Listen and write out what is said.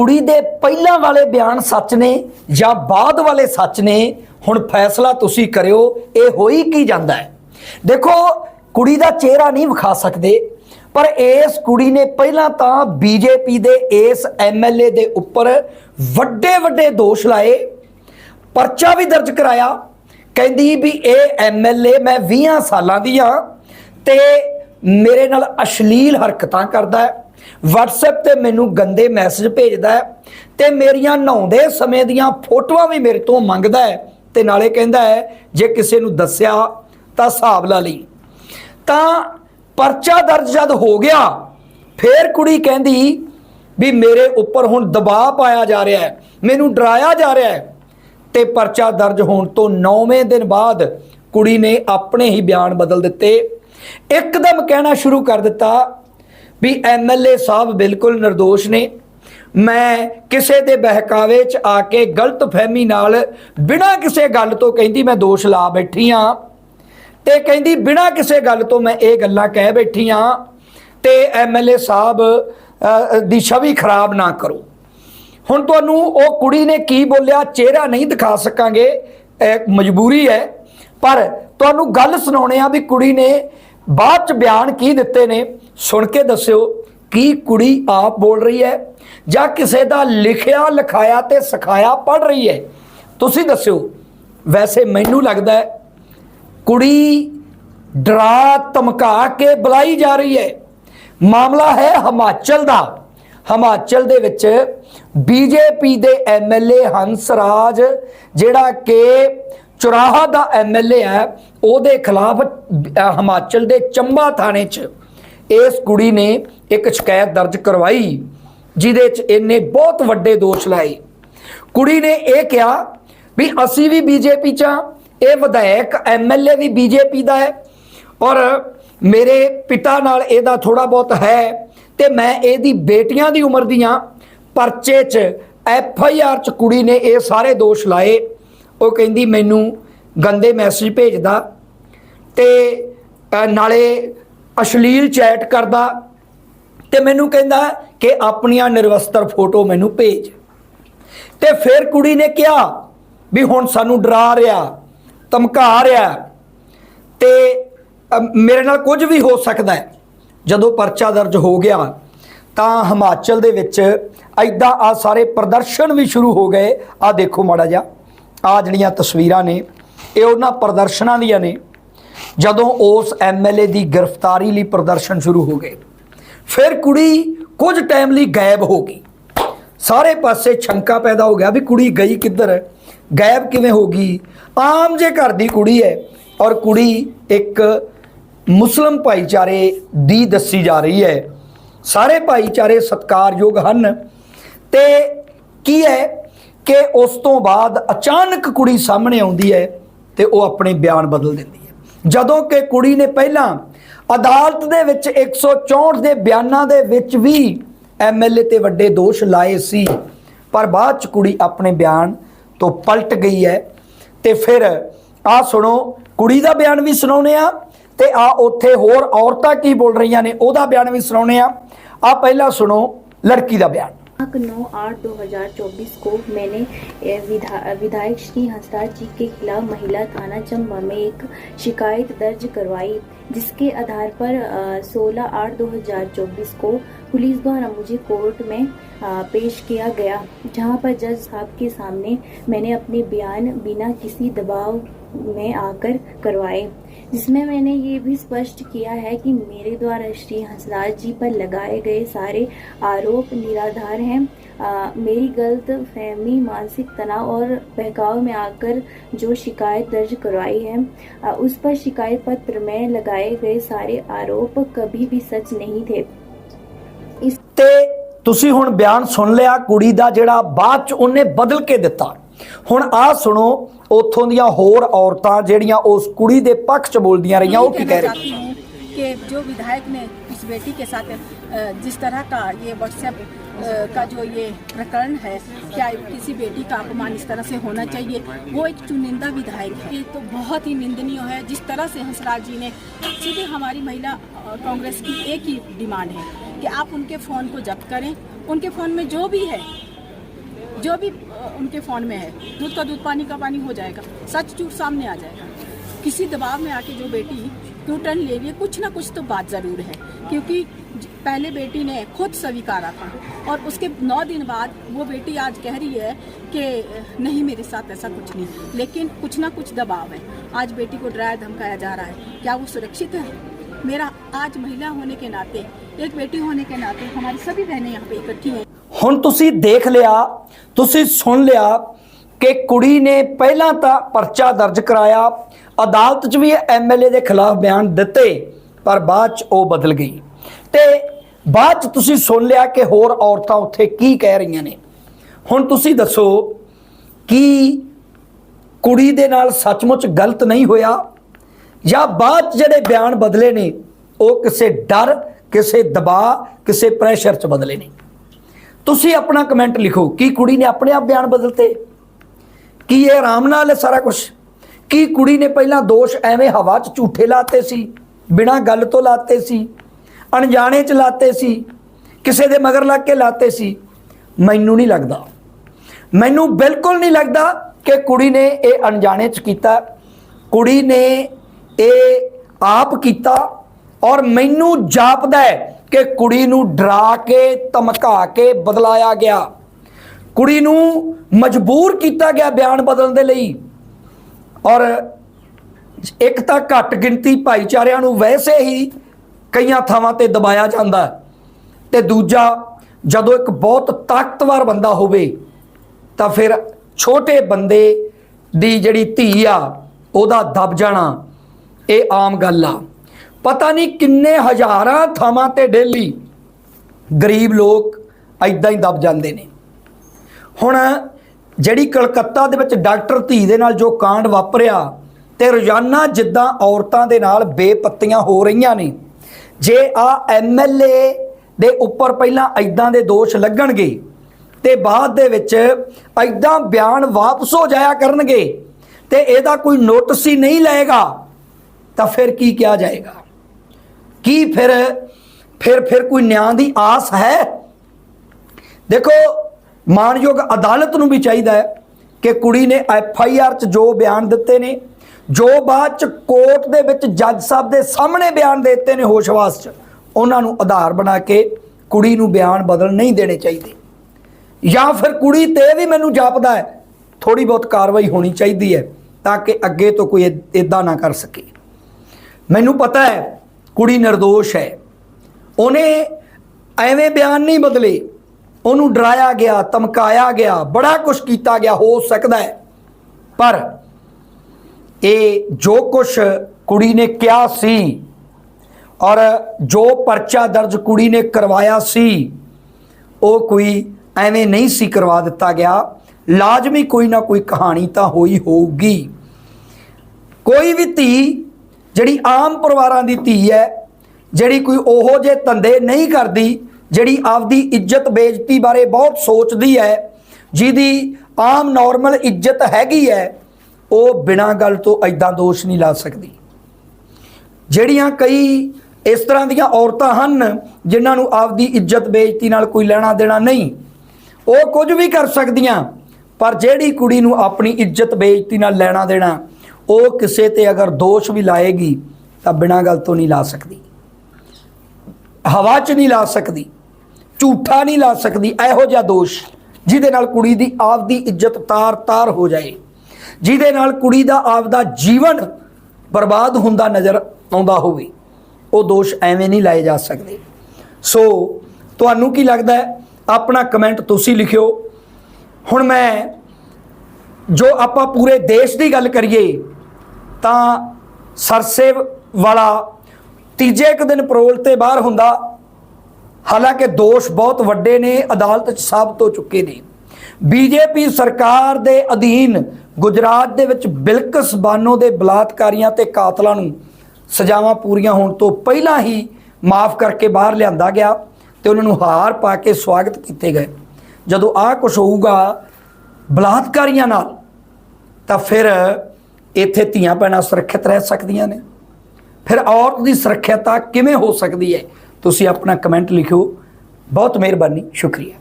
ਕੁੜੀ ਦੇ ਪਹਿਲਾਂ ਵਾਲੇ ਬਿਆਨ ਸੱਚ ਨੇ ਜਾਂ ਬਾਅਦ ਵਾਲੇ ਸੱਚ ਨੇ, ਹੁਣ ਫੈਸਲਾ ਤੁਸੀਂ ਕਰਿਓ, ਇਹ ਹੋਈ ਕੀ ਜਾਂਦਾ ਹੈ? ਦੇਖੋ, ਕੁੜੀ ਦਾ ਚਿਹਰਾ ਨਹੀਂ ਵਿਖਾ ਸਕਦੇ, ਪਰ ਇਸ ਕੁੜੀ ਨੇ ਪਹਿਲਾਂ ਤਾਂ ਬੀਜੇਪੀ ਦੇ ਇਸ ਐਮਐਲਏ ਦੇ ਉੱਪਰ ਵੱਡੇ ਵੱਡੇ ਦੋਸ਼ ਲਾਏ, ਪਰਚਾ ਵੀ ਦਰਜ ਕਰਾਇਆ, ਕਹਿੰਦੀ ਵੀ ਇਹ ਐਮਐਲਏ ਮੈਂ 20 ਸਾਲਾਂ ਦੀ ਆ ਤੇ ਮੇਰੇ ਨਾਲ ਅਸ਼ਲੀਲ ਹਰਕਤਾਂ ਕਰਦਾ ਹੈ। WhatsApp ਤੇ ਮੈਨੂੰ ਗੰਦੇ ਮੈਸੇਜ ਭੇਜਦਾ ਹੈ ਤੇ ਮੇਰੀਆਂ ਨਹਾਉਂਦੇ ਸਮੇਂ ਦੀਆਂ ਫੋਟੋਆਂ ਵੀ ਮੇਰੇ ਤੋਂ ਮੰਗਦਾ ਹੈ ਤੇ ਨਾਲੇ ਕਹਿੰਦਾ ਹੈ, ਜੇ ਕਿਸੇ ਨੂੰ ਦੱਸਿਆ ਤਾਂ ਹਿਸਾਬ ਲਾ ਲਈ। ਤਾਂ ਪਰਚਾ ਦਰਜ ਜਦ ਹੋ ਗਿਆ, ਫੇਰ ਕੁੜੀ ਕਹਿੰਦੀ ਵੀ ਮੇਰੇ ਉੱਪਰ ਹੁਣ ਦਬਾਅ ਪਾਇਆ ਜਾ ਰਿਹਾ ਹੈ, ਮੈਨੂੰ ਡਰਾਇਆ ਜਾ ਰਿਹਾ ਹੈ। ਤੇ ਪਰਚਾ ਦਰਜ ਹੋਣ ਤੋਂ 9ਵੇਂ ਦਿਨ ਬਾਅਦ ਕੁੜੀ ਨੇ ਆਪਣੇ ਹੀ ਬਿਆਨ ਬਦਲ ਦਿੱਤੇ। ਇੱਕਦਮ ਕਹਿਣਾ ਸ਼ੁਰੂ ਕਰ ਦਿੱਤਾ ਵੀ ਐਮਐਲਏ ਸਾਹਿਬ ਬਿਲਕੁਲ નિર્ਦੋਸ਼ ਨੇ। ਮੈਂ ਕਿਸੇ ਦੇ ਬਹਿਕਾਵੇ 'ਚ ਆ ਕੇ ਗਲਤ ਫਹਿਮੀ ਨਾਲ ਬਿਨਾਂ ਕਿਸੇ ਗੱਲ ਤੋਂ ਕਹਿੰਦੀ ਮੈਂ ਦੋਸ਼ ਲਾ ਬੈਠੀ ਆ। ਤੇ ਕਹਿੰਦੀ ਬਿਨਾਂ ਕਿਸੇ ਗੱਲ ਤੋਂ ਮੈਂ ਇਹ ਗੱਲਾਂ ਕਹਿ ਬੈਠੀ ਆ ਤੇ ਐਮਐਲਏ ਸਾਹਿਬ ਦੀ ਛਵੀ ਖਰਾਬ ਨਾ ਕਰੋ। ਹੁਣ ਤੁਹਾਨੂੰ ਉਹ ਕੁੜੀ ਨੇ ਕੀ ਬੋਲਿਆ ਚਿਹਰਾ ਨਹੀਂ ਦਿਖਾ ਸਕਾਂਗੇ ਮਜਬੂਰੀ ਹੈ। ਪਰ ਤੁਹਾਨੂੰ ਗੱਲ ਸੁਣਾਉਣੇ ਆ ਵੀ ਕੁੜੀ ਨੇ ਬਾਅਦ ਚ ਬਿਆਨ ਕੀ ਦਿੱਤੇ ਨੇ, ਸੁਣ ਕੇ ਦੱਸਿਓ ਕੀ ਕੁੜੀ ਆਪ ਬੋਲ ਰਹੀ ਹੈ ਜਾਂ ਕਿਸੇ ਦਾ ਲਿਖਿਆ, ਲਿਖਾਇਆ ਤੇ ਸਿਖਾਇਆ ਪੜ ਰਹੀ ਹੈ। ਤੁਸੀਂ ਦੱਸਿਓ। ਵੈਸੇ ਮੈਨੂੰ ਲੱਗਦਾ ਹੈ ਕੁੜੀ ਡਰਾ ਧਮਕਾ ਕੇ ਬੁਲਾਈ ਜਾ ਰਹੀ ਹੈ। ਮਾਮਲਾ ਹੈ ਹਿਮਾਚਲ ਦਾ। ਹਿਮਾਚਲ ਦੇ ਵਿੱਚ ਬੀਜੇਪੀ ਦੇ ਐਮਐਲਏ ਹੰਸਰਾਜ ਜਿਹੜਾ ਕਿ ਚੁਰਾਹਾ ਦਾ ਐਮਐਲਏ ਹੈ ਉਹਦੇ ਖਿਲਾਫ ਹਿਮਾਚਲ ਦੇ ਚੰਬਾ ਥਾਣੇ 'ਚ ਇਸ ਕੁੜੀ ਨੇ ਇੱਕ ਸ਼ਿਕਾਇਤ ਦਰਜ ਕਰਵਾਈ ਜਿਹਦੇ 'ਚ ਇਹਨੇ ਬਹੁਤ ਵੱਡੇ ਦੋਸ਼ ਲਾਏ। ਕੁੜੀ ਨੇ ਇਹ ਕਿਹਾ ਵੀ ਅਸੀਂ ਵੀ ਬੀਜੇਪੀ ਚ ਹਾਂ, ਇਹ ਵਿਧਾਇਕ ਐਮਐਲਏ ਵੀ ਬੀਜੇਪੀ ਦਾ ਹੈ ਔਰ ਮੇਰੇ ਪਿਤਾ ਨਾਲ ਇਹਦਾ ਥੋੜਾ ਬਹੁਤ ਹੈ ਤੇ ਮੈਂ ਇਹਦੀ ਬੇਟੀਆਂ ਦੀ ਉਮਰ ਦੀਆਂ ਪਰਚੇ 'ਚ ਐਫ ਆਈ ਆਰ 'ਚ ਕੁੜੀ ਨੇ ਇਹ ਸਾਰੇ ਦੋਸ਼ ਲਾਏ। ਉਹ ਕਹਿੰਦੀ ਮੈਨੂੰ ਗੰਦੇ ਮੈਸੇਜ ਭੇਜਦਾ ਤੇ ਨਾਲੇ ਅਸ਼ਲੀਲ ਚੈਟ ਕਰਦਾ ਤੇ ਮੈਨੂੰ ਕਹਿੰਦਾ ਕਿ ਆਪਣੀਆਂ ਨਿਰਵਸਤਰ ਫੋਟੋ ਮੈਨੂੰ ਭੇਜ। ਤੇ ਫਿਰ ਕੁੜੀ ਨੇ ਕਿਹਾ ਵੀ ਹੁਣ ਸਾਨੂੰ ਡਰਾ ਰਿਹਾ, ਧਮਕਾ ਰਿਹਾ ਤੇ ਮੇਰੇ ਨਾਲ ਕੁਝ ਵੀ ਹੋ ਸਕਦਾ ਹੈ। ਜਦੋਂ ਪਰਚਾ ਦਰਜ ਹੋ ਗਿਆ ਤਾਂ ਹਿਮਾਚਲ ਦੇ ਵਿੱਚ ਐਦਾਂ ਆ ਸਾਰੇ ਪ੍ਰਦਰਸ਼ਨ ਵੀ ਸ਼ੁਰੂ ਹੋ ਗਏ। ਆ ਦੇਖੋ ਮਾੜਾ ਜਿਹਾ। ਆ ਜਿਹੜੀਆਂ ਤਸਵੀਰਾਂ ਨੇ, ਇਹ ਉਹਨਾਂ ਪ੍ਰਦਰਸ਼ਨਾਂ ਦੀਆਂ ਨੇ, ਜਦੋਂ ਉਸ ਐਮਐਲਏ ਦੀ ਗ੍ਰਿਫਤਾਰੀ ਲਈ ਪ੍ਰਦਰਸ਼ਨ ਸ਼ੁਰੂ ਹੋ ਗਏ, ਫਿਰ ਕੁੜੀ ਕੁਝ ਟਾਈਮ ਲਈ ਗਾਇਬ ਹੋ ਗਈ। ਸਾਰੇ ਪਾਸੇ ਸ਼ੰਕਾ ਪੈਦਾ ਹੋ ਗਿਆ ਵੀ ਕੁੜੀ ਗਈ ਕਿੱਧਰ ਹੈ ਗਾਇਬ ਕਿਵੇਂ ਹੋ ਗਈ? ਆਮ ਜੇ ਘਰ ਦੀ ਕੁੜੀ ਹੈ ਔਰ ਕੁੜੀ ਇੱਕ ਮੁਸਲਮ ਭਾਈਚਾਰੇ ਦੀ ਦੱਸੀ ਜਾ ਰਹੀ ਹੈ। ਸਾਰੇ ਭਾਈਚਾਰੇ ਸਤਿਕਾਰਯੋਗ ਹਨ। ਤੇ ਕੀ ਹੈ? ਕਿ ਉਸ ਤੋਂ ਬਾਅਦ ਅਚਾਨਕ ਕੁੜੀ ਸਾਹਮਣੇ ਆਉਂਦੀ ਹੈ ਤੇ ਉਹ ਆਪਣੇ ਬਿਆਨ ਬਦਲ ਦਿੰਦੀ ਹੈ। ਜਦੋਂ ਕਿ ਕੁੜੀ ਨੇ ਪਹਿਲਾਂ ਅਦਾਲਤ ਦੇ ਵਿੱਚ 164 ਦੇ ਬਿਆਨਾਂ ਦੇ ਵਿੱਚ ਵੀ ਐਮਐਲਏ ਤੇ ਵੱਡੇ ਦੋਸ਼ ਲਾਏ ਸੀ, ਪਰ ਬਾਅਦ ਚ ਕੁੜੀ ਆਪਣੇ ਬਿਆਨ ਤੋਂ ਪਲਟ ਗਈ ਹੈ ਤੇ ਫਿਰ ਆ ਸੁਣੋ, ਕੁੜੀ ਦਾ ਬਿਆਨ ਵੀ ਸੁਣਾਉਨੇ ਆ ਤੇ ਆ ਉੱਥੇ ਹੋਰ ਔਰਤਾਂ ਕੀ ਬੋਲ ਰਹੀਆਂ ਨੇ, ਉਹਦਾ ਬਿਆਨ ਵੀ ਸੁਣਾਉਨੇ ਆ ਆ ਪਹਿਲਾਂ ਸੁਣੋ, ਲੜਕੀ ਦਾ ਬਿਆਨ। दिनांक नौ आठ दो हज़ार चौबीस को मैंने विधा, विधायक श्री हंसराज जी के खिलाफ महिला थाना चंबा में एक शिकायत दर्ज करवाई जिसके आधार पर सोलह आठ दो हज़ार चौबीस को पुलिस द्वारा मुझे कोर्ट में पेश किया गया जहाँ पर जज साहब के सामने मैंने अपने बयान बिना किसी दबाव में आकर करवाए जिसमें मैंने ये भी स्पष्ट किया है कि मेरे द्वारा श्री हंसराज जी पर लगाए गए सारे आरोप निराधार हैं। अ, मेरी गलत फहमी मानसिक तनाव और बहकाव में आकर जो शिकायत दर्ज करवाई है अ, उस पर शिकायत पत्र में लगाए गए सारे आरोप कभी भी सच नहीं थे। ਤੁਸੀਂ ਹੁਣ ਬਿਆਨ ਸੁਣ ਲਿਆ ਕੁੜੀ ਦਾ ਜਿਹੜਾ ਬਾਅਦ ਚ ਉਹਨੇ ਬਦਲ ਕੇ ਦਿੱਤਾ ਹੁਣ ਆਹ ਸੁਣੋ ਉੱਥੋਂ ਦੀਆਂ ਹੋਰ ਔਰਤਾਂ ਜਿਹੜੀਆਂ ਉਸ ਕੁੜੀ ਦੇ ਪੱਖ ਚ ਬੋਲਦੀਆਂ ਰਹੀਆਂ ਉਹ ਕੀ ਕਹਿ कहना ਰਹੀਆਂ चाहती हूँ कि जो विधायक ने इस बेटी के साथ अ, जिस तरह का ये व्हाट्सएप अ, का जो ये प्रकरण है क्या किसी बेटी का अपमान इस तरह से होना चाहिए वो एक चुनिंदा विधायक है ये तो बहुत ही निंदनीय है जिस तरह से हंसराज जी ने सीधे हमारी महिला अ, कांग्रेस की एक ही डिमांड है कि आप उनके फ़ोन को जब्त करें। उनके फ़ोन में जो भी है, जो भी उनके फ़ोन में है, दूध का दूध, पानी का पानी हो जाएगा, सच झूठ सामने आ जाएगा। किसी दबाव में आके जो बेटी क्यों टर्न ले रही है, कुछ ना कुछ तो बात ज़रूर है, क्योंकि पहले बेटी ने खुद स्वीकारा था और उसके नौ दिन बाद वो बेटी आज कह रही है कि नहीं मेरे साथ ऐसा कुछ नहीं। लेकिन कुछ ना कुछ दबाव है। आज बेटी को डराया धमकाया जा रहा है। क्या वो सुरक्षित है? मेरा आज महिला होने के नाते एक बेटी होने के नाते हमारी सभी बहनें यहाँ पे इकट्ठी हैं ਹੁਣ ਤੁਸੀਂ ਦੇਖ ਲਿਆ ਤੁਸੀਂ ਸੁਣ ਲਿਆ ਕਿ ਕੁੜੀ ਨੇ ਪਹਿਲਾਂ ਤਾਂ ਪਰਚਾ ਦਰਜ ਕਰਾਇਆ ਅਦਾਲਤ 'ਚ ਵੀ ਐਮਐਲਏ ਦੇ ਖਿਲਾਫ ਬਿਆਨ ਦਿੱਤੇ ਪਰ ਬਾਅਦ 'ਚ ਉਹ ਬਦਲ ਗਈ ਤੇ ਬਾਅਦ 'ਚ ਤੁਸੀਂ ਸੁਣ ਲਿਆ ਕਿ ਹੋਰ ਔਰਤਾਂ ਉੱਥੇ ਕੀ ਕਹਿ ਰਹੀਆਂ ਨੇ ਹੁਣ ਤੁਸੀਂ ਦੱਸੋ ਕਿ ਕੁੜੀ ਦੇ ਨਾਲ ਸੱਚਮੁੱਚ ਗਲਤ ਨਹੀਂ ਹੋਇਆ ਜਾਂ ਬਾਅਦ 'ਚ ਜਿਹੜੇ ਬਿਆਨ ਬਦਲੇ ਨੇ, ਉਹ ਕਿਸੇ ਡਰ, ਕਿਸੇ ਦਬਾਅ, ਕਿਸੇ ਪ੍ਰੈਸ਼ਰ 'ਚ ਬਦਲੇ ਨੇ। ਤੁਸੀਂ ਆਪਣਾ ਕਮੈਂਟ ਲਿਖੋ, ਕੀ ਕੁੜੀ ਨੇ ਆਪਣੇ ਆਪ ਬਿਆਨ ਬਦਲਤੇ? ਕੀ ਇਹ ਆਰਾਮ ਨਾਲ ਸਾਰਾ ਕੁਝ ਕੀ ਕੁੜੀ ਨੇ ਪਹਿਲਾਂ ਦੋਸ਼ ਐਵੇਂ ਹਵਾ 'ਚ ਝੂਠੇ ਲਾਤੇ ਸੀ, ਬਿਨਾਂ ਗੱਲ ਤੋਂ ਲਾਤੇ ਸੀ, ਅਣਜਾਣੇ 'ਚ ਲਾਤੇ ਸੀ, ਕਿਸੇ ਦੇ ਮਗਰ ਲੱਗ ਕੇ ਲਾਤੇ ਸੀ? ਮੈਨੂੰ ਨਹੀਂ ਲੱਗਦਾ। ਮੈਨੂੰ ਬਿਲਕੁਲ ਨਹੀਂ ਲੱਗਦਾ ਕਿ ਕੁੜੀ ਨੇ ਇਹ ਅਣਜਾਣੇ 'ਚ ਕੀਤਾ। ਕੁੜੀ ਨੇ ਇਹ ਆਪ ਕੀਤਾ ਔਰ ਮੈਨੂੰ ਜਾਪਦਾ ਹੈ ਕਿ ਕੁੜੀ ਨੂੰ ਡਰਾ ਕੇ, ਧਮਕਾ ਕੇ ਬਦਲਾਇਆ ਗਿਆ ਕੁੜੀ ਨੂੰ ਮਜਬੂਰ ਕੀਤਾ ਗਿਆ ਬਿਆਨ ਬਦਲਣ ਦੇ ਲਈ ਔਰ ਇੱਕ ਤਾਂ ਘੱਟ ਗਿਣਤੀ ਭਾਈਚਾਰਿਆਂ ਨੂੰ ਵੈਸੇ ਹੀ ਕਈਆਂ ਥਾਵਾਂ ਤੇ ਦਬਾਇਆ ਜਾਂਦਾ ਹੈ। ਤੇ ਦੂਜਾ, ਜਦੋਂ ਇੱਕ ਬਹੁਤ ਤਾਕਤਵਰ ਬੰਦਾ ਹੋਵੇ, ਤਾਂ ਫਿਰ ਛੋਟੇ ਬੰਦੇ ਦੀ ਜਿਹੜੀ ਧੀ ਆ, ਉਹਦਾ ਦਬ ਜਾਣਾ ਇਹ ਆਮ ਗੱਲ ਆ। ਪਤਾ ਨਹੀਂ ਕਿੰਨੇ ਹਜ਼ਾਰਾਂ ਥਾਵਾਂ ਤੇ ਡੇਲੀ ਗਰੀਬ ਲੋਕ ਐਦਾਂ ਹੀ ਦਬ ਜਾਂਦੇ ਨੇ। ਹੁਣ ਜਿਹੜੀ ਕਲਕੱਤਾ ਦੇ ਵਿੱਚ ਡਾਕਟਰ ਧੀ ਦੇ ਨਾਲ ਜੋ ਕਾਂਡ ਵਾਪਰਿਆ ਤੇ ਰੋਜ਼ਾਨਾ ਜਿੱਦਾਂ ਔਰਤਾਂ ਦੇ ਨਾਲ ਬੇਪੱਤੀਆਂ ਹੋ ਰਹੀਆਂ ਨੇ, ਜੇ ਆ ਐਮਐਲਏ ਦੇ ਉੱਪਰ ਪਹਿਲਾਂ ਐਦਾਂ ਦੇ ਦੋਸ਼ ਲੱਗਣਗੇ ਤੇ ਬਾਅਦ ਦੇ ਵਿੱਚ ਐਦਾਂ ਬਿਆਨ ਵਾਪਸ ਹੋ ਜਾਇਆ ਕਰਨਗੇ ਤੇ ਇਹਦਾ ਕੋਈ ਨੋਟਿਸ ਹੀ ਨਹੀਂ ਲਏਗਾ। ਤਾਂ ਫਿਰ ਕੀ ਕਿਹਾ ਜਾਏਗਾ? ਕੀ ਫਿਰ ਫਿਰ ਫਿਰ ਕੋਈ ਨਿਆਂ ਦੀ ਆਸ ਹੈ? ਦੇਖੋ, ਮਾਨਯੋਗ ਅਦਾਲਤ ਨੂੰ ਵੀ ਚਾਹੀਦਾ ਹੈ ਕਿ ਕੁੜੀ ਨੇ ਐਫ ਆਈ ਆਰ ਚ ਜੋ ਬਿਆਨ ਦਿੱਤੇ ਨੇ, ਜੋ ਬਾਅਦ ਚ ਕੋਰਟ ਦੇ ਵਿੱਚ ਜੱਜ ਸਾਹਿਬ ਦੇ ਸਾਹਮਣੇ ਬਿਆਨ ਦੇ ਦਿੱਤੇ ਨੇ ਹੋਸ਼ਵਾਸ ਚ, ਉਹਨਾਂ ਨੂੰ ਆਧਾਰ ਬਣਾ ਕੇ ਕੁੜੀ ਨੂੰ ਬਿਆਨ ਬਦਲ ਨਹੀਂ ਦੇਣੇ ਚਾਹੀਦੇ। ਜਾਂ ਫਿਰ ਕੁੜੀ ਤੇ ਵੀ ਮੈਨੂੰ ਜਾਪਦਾ ਹੈ ਥੋੜੀ ਬਹੁਤ ਕਾਰਵਾਈ ਹੋਣੀ ਚਾਹੀਦੀ ਹੈ ਤਾਂ ਕਿ ਅੱਗੇ ਤੋਂ ਕੋਈ ਇਦਾਂ ਨਾ ਕਰ ਸਕੇ। ਮੈਨੂੰ ਪਤਾ ਹੈ, ਕੁੜੀ નિર્ਦੋਸ਼ ਹੈ। ਉਹਨੇ ਐਵੇਂ ਬਿਆਨ ਨਹੀਂ ਬਦਲੇ। ਉਹਨੂੰ ਡਰਾਇਆ ਗਿਆ, ਧਮਕਾਇਆ ਗਿਆ, ਬੜਾ ਕੁਝ ਕੀਤਾ ਗਿਆ, ਹੋ ਸਕਦਾ ਹੈ। ਪਰ ਇਹ ਜੋ ਕੁਝ ਕੁੜੀ ਨੇ ਕਿਹਾ ਸੀ ਔਰ ਜੋ ਪਰਚਾ ਦਰਜ ਕੁੜੀ ਨੇ ਕਰਵਾਇਆ ਸੀ, ਉਹ ਕੋਈ ਐਵੇਂ ਨਹੀਂ ਸੀ ਕਰਵਾ ਦਿੱਤਾ ਗਿਆ। ਲਾਜ਼ਮੀ ਕੋਈ ਨਾ ਕੋਈ ਕਹਾਣੀ ਤਾਂ ਹੋਈ ਹੋਊਗੀ। ਕੋਈ ਵੀ ਧੀ ਜਿਹੜੀ ਆਮ ਪਰਿਵਾਰਾਂ ਦੀ ਧੀ ਹੈ, ਜਿਹੜੀ ਕੋਈ ਉਹੋ ਜੇ ਧੰਦੇ ਨਹੀਂ ਕਰਦੀ, ਜਿਹੜੀ ਆਪਦੀ ਇੱਜ਼ਤ ਬੇਇੱਜ਼ਤੀ ਬਾਰੇ ਬਹੁਤ ਸੋਚਦੀ ਹੈ, ਜਿਹਦੀ ਆਮ ਨਾਰਮਲ ਇੱਜ਼ਤ ਹੈਗੀ ਹੈ, ਉਹ ਬਿਨਾਂ ਗੱਲ ਤੋਂ ਐਦਾਂ ਦੋਸ਼ ਨਹੀਂ ਲਾ ਸਕਦੀ। ਜਿਹੜੀਆਂ ਕਈ ਇਸ ਤਰ੍ਹਾਂ ਦੀਆਂ ਔਰਤਾਂ ਹਨ, ਜਿਨ੍ਹਾਂ ਨੂੰ ਆਪਦੀ ਇੱਜ਼ਤ ਬੇਇੱਜ਼ਤੀ ਨਾਲ ਕੋਈ ਲੈਣਾ ਦੇਣਾ ਨਹੀਂ, ਉਹ ਕੁਝ ਵੀ ਕਰ ਸਕਦੀਆਂ, ਪਰ ਜਿਹੜੀ ਕੁੜੀ ਨੂੰ ਆਪਣੀ ਇੱਜ਼ਤ ਬੇਇੱਜ਼ਤੀ ਨਾਲ ਲੈਣਾ ਦੇਣਾ ਉਹ ਕਿਸੇ ਤੇ ਅਗਰ ਦੋਸ਼ ਵੀ ਲਾਏਗੀ, ਤਾਂ ਬਿਨਾਂ ਗੱਲ ਤੋਂ ਨਹੀਂ ਲਾ ਸਕਦੀ। ਹਵਾ 'ਚ ਨਹੀਂ ਲਾ ਸਕਦੀ, ਝੂਠਾ ਨਹੀਂ ਲਾ ਸਕਦੀ, ਇਹੋ ਜਿਹਾ ਦੋਸ਼, ਜਿਹਦੇ ਨਾਲ ਕੁੜੀ ਦੀ ਆਪ ਦੀ ਇੱਜ਼ਤ ਤਾਰ-ਤਾਰ ਹੋ ਜਾਏ, ਜਿਹਦੇ ਨਾਲ ਕੁੜੀ ਦਾ ਆਪਦਾ ਜੀਵਨ ਬਰਬਾਦ ਹੁੰਦਾ ਨਜ਼ਰ ਆਉਂਦਾ ਹੋਵੇ, ਉਹ ਦੋਸ਼ ਐਵੇਂ ਨਹੀਂ ਲਾਏ ਜਾ ਸਕਦੇ। ਸੋ, ਤੁਹਾਨੂੰ ਕੀ ਲੱਗਦਾ ਹੈ? ਆਪਣਾ ਕਮੈਂਟ ਤੁਸੀਂ ਲਿਖਿਓ। ਹੁਣ ਮੈਂ, ਜੋ ਆਪਾਂ ਪੂਰੇ ਦੇਸ਼ ਦੀ ਗੱਲ ਕਰੀਏ ਤਾਂ ਸਰਸੇ ਵਾਲਾ ਤੀਜੇ ਇੱਕ ਦਿਨ ਪਰੋਲ ਤੇ ਬਾਹਰ ਹੁੰਦਾ। ਹਾਲਾਂਕਿ ਦੋਸ਼ ਬਹੁਤ ਵੱਡੇ ਨੇ, ਅਦਾਲਤ 'ਚ ਸਾਬਤ ਹੋ ਚੁੱਕੇ ਨੇ। ਬੀਜੇਪੀ ਸਰਕਾਰ ਦੇ ਅਧੀਨ ਗੁਜਰਾਤ ਦੇ ਵਿੱਚ ਬਿਲਕਸ ਬਾਨੋ ਦੇ ਬਲਾਤਕਾਰੀਆਂ ਤੇ ਕਾਤਲਾਂ ਨੂੰ ਸਜ਼ਾਵਾਂ ਪੂਰੀਆਂ ਹੋਣ ਤੋਂ ਪਹਿਲਾਂ ਹੀ ਮਾਫ ਕਰਕੇ ਬਾਹਰ ਲਿਆਂਦਾ ਗਿਆ ਤੇ ਉਹਨਾਂ ਨੂੰ ਹਾਰ ਪਾ ਕੇ ਸਵਾਗਤ ਕੀਤੇ ਗਏ। ਜਦੋਂ ਆਹ ਕੁਝ ਹੋਊਗਾ ਬਲਾਤਕਾਰੀਆਂ ਨਾਲ, ਤਾਂ ਫਿਰ ਇੱਥੇ ਧੀਆਂ ਭੈਣਾਂ ਸੁਰੱਖਿਅਤ ਰਹਿ ਸਕਦੀਆਂ ਨੇ। ਫਿਰ ਔਰਤ ਦੀ ਸੁਰੱਖਿਅਤਾ ਕਿਵੇਂ ਹੋ ਸਕਦੀ ਹੈ? ਤੁਸੀਂ ਆਪਣਾ ਕਮੈਂਟ ਲਿਖਿਓ। ਬਹੁਤ ਮਿਹਰਬਾਨੀ, ਸ਼ੁਕਰੀਆ।